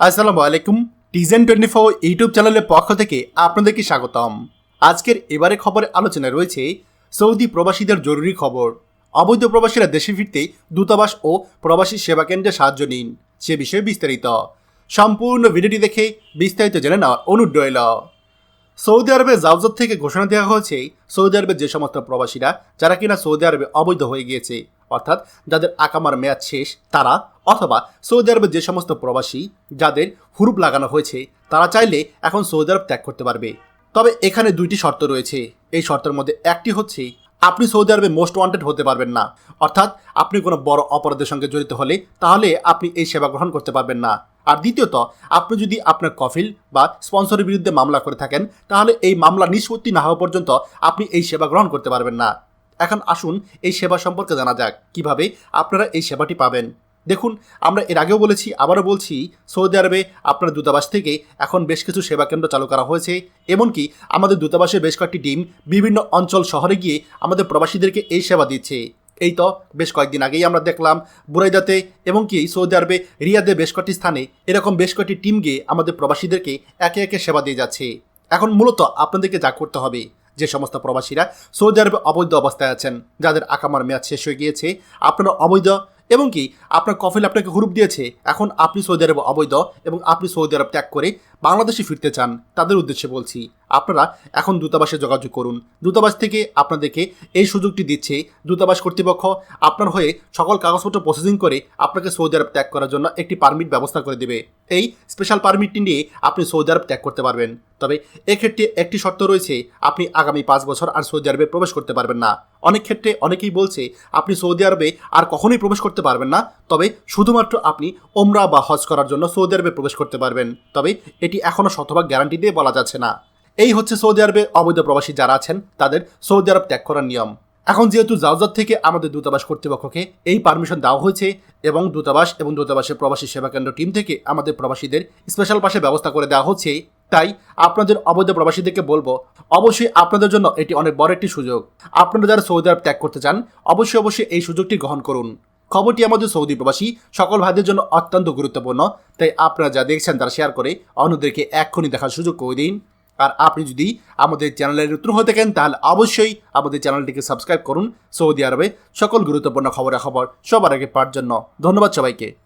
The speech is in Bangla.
আসসালামু আলাইকুম। টিজেন টোয়েন্টি ফোর ইউটিউব চ্যানেলের পক্ষ থেকে আপনাদেরকে স্বাগতম। আজকের এবারে খবরে আলোচনায় রয়েছে সৌদি প্রবাসীদের জরুরি খবর। অবৈধ প্রবাসীরা দেশে ফিরতে দূতাবাস ও প্রবাসী সেবা কেন্দ্রে সাহায্য নিন, সে বিষয়ে বিস্তারিত। সম্পূর্ণ ভিডিওটি দেখে বিস্তারিত জেনে নেওয়া অনুরোধ রইল। সৌদি আরবে জাউজত থেকে ঘোষণা দেওয়া হয়েছে, সৌদি আরবের যে সমস্ত প্রবাসীরা, যারা কিনা সৌদি আরবে অবৈধ হয়ে গিয়েছে অর্থাৎ যাদের আকামার মেয়াদ শেষ, তারা অথবা সৌদি আরবের যে সমস্ত প্রবাসী যাদের হুরুপ লাগানো হয়েছে, তারা চাইলে এখন সৌদি আরব ত্যাগ করতে পারবে। তবে এখানে দুইটি শর্ত রয়েছে। এই শর্তের মধ্যে একটি হচ্ছে, আপনি সৌদি আরবে মোস্ট ওয়ান্টেড হতে পারবেন না। অর্থাৎ আপনি কোনো বড় অপরাধের সঙ্গে জড়িত হলে, তাহলে আপনি এই সেবা গ্রহণ করতে পারবেন না। আর দ্বিতীয়ত, আপনি যদি আপনার কফিল বা স্পন্সরের বিরুদ্ধে মামলা করে থাকেন, তাহলে এই মামলা নিষ্পত্তি না হওয়া পর্যন্ত আপনি এই সেবা গ্রহণ করতে পারবেন না। এখন আসুন এই সেবা সম্পর্কে জানা যাক। কীভাবে আপনারা এই সেবাটি পাবেন? দেখুন, আমরা এর আগেও বলেছি, আবারও বলছি, সৌদি আরবে আপনার দূতাবাস থেকে এখন বেশ কিছু সেবা কেন্দ্র চালু করা হয়েছে। এমনকি আমাদের দূতাবাসের বেশ কয়েকটি টিম বিভিন্ন অঞ্চল শহরে গিয়ে আমাদের প্রবাসীদেরকে এই সেবা দিচ্ছে। এই তো বেশ কয়েকদিন আগেই আমরা দেখলাম, বুরাইদাতে এবং কি সৌদি আরবে রিয়াদে বেশ কয়েকটি স্থানে এরকম বেশ কয়েকটি টিম গিয়ে আমাদের প্রবাসীদেরকে একে একে সেবা দিয়ে যাচ্ছে। এখন মূলত আপনাদেরকে যা করতে হবে যে সমস্ত প্রবাসীরা সৌদি আরবে অবৈধ অবস্থায় আছেন, যাদের আকামার মেয়াদ শেষ হয়ে গিয়েছে, আপনারা অবৈধ এবং কি, আপনার কফিল আপনাকে হুরুপ দিয়েছে, এখন আপনি সৌদি আরব অবৈধ এবং আপনি সৌদি আরব ত্যাগ করে বাংলাদেশে ফিরতে চান, তাদের উদ্দেশ্যে বলছি। আপনারা এখন দূতাবাসে যোগাযোগ করুন। দূতাবাস থেকে আপনাদেরকে এই সুযোগটি দিচ্ছে দূতাবাস কর্তৃপক্ষ। আপনার হয়ে সকল কাগজপত্র প্রসেসিং করে আপনাকে সৌদি আরব ত্যাগ করার জন্য একটি পারমিট ব্যবস্থা করে দেবে। এই স্পেশাল পারমিটটি নিয়ে আপনি সৌদি আরব ত্যাগ করতে পারবেন। তবে এক্ষেত্রে একটি শর্ত রয়েছে, আপনি আগামী পাঁচ বছর আর সৌদি আরবে প্রবেশ করতে পারবেন না। অনেক ক্ষেত্রে অনেকেই বলছে, আপনি সৌদি আরবে আর কখনোই প্রবেশ করতে পারবেন না। তবে শুধুমাত্র আপনি ওমরা বা হজ করার জন্য সৌদি আরবে প্রবেশ করতে পারবেন। তবে এটি এখনও শতভাগ গ্যারান্টি দিয়ে বলা যাচ্ছে না। এই হচ্ছে সৌদি আরবে অবৈধ প্রবাসী যারা আছেন, তাদের সৌদি আরব ত্যাগ করার নিয়ম। এখন যেহেতু জাউজাত থেকে আমাদের দূতাবাস কর্তৃপক্ষকে এই পারমিশন দেওয়া হয়েছে এবং দূতাবাস এবং দূতাবাসের প্রবাসী সেবা কেন্দ্র টিম থেকে আমাদের প্রবাসীদের স্পেশাল পাশে ব্যবস্থা করে দেওয়া হচ্ছে তাই আপনাদের অবৈধ প্রবাসীদেরকে বলব, অবশ্যই আপনাদের জন্য এটি অনেক বড় একটি সুযোগ। আপনারা যারা সৌদি আরব ত্যাগ করতে চান, অবশ্যই অবশ্যই এই সুযোগটি গ্রহণ করুন। খবরটি আমাদের সৌদি প্রবাসী সকল ভাইদের জন্য অত্যন্ত গুরুত্বপূর্ণ, তাই আপনারা যা দেখছেন তারা শেয়ার করে অন্যদেরকে এক্ষুনি দেখার সুযোগ করে দিন। আর আপনি যদি আমাদের চ্যানেলের নতুন হয়ে থাকেন, তাহলে অবশ্যই আমাদের চ্যানেলটিকে সাবস্ক্রাইব করুন সৌদি আরবে সকল গুরুত্বপূর্ণ খবরাখবর সবার আগে পাওয়ার জন্য। ধন্যবাদ সবাইকে।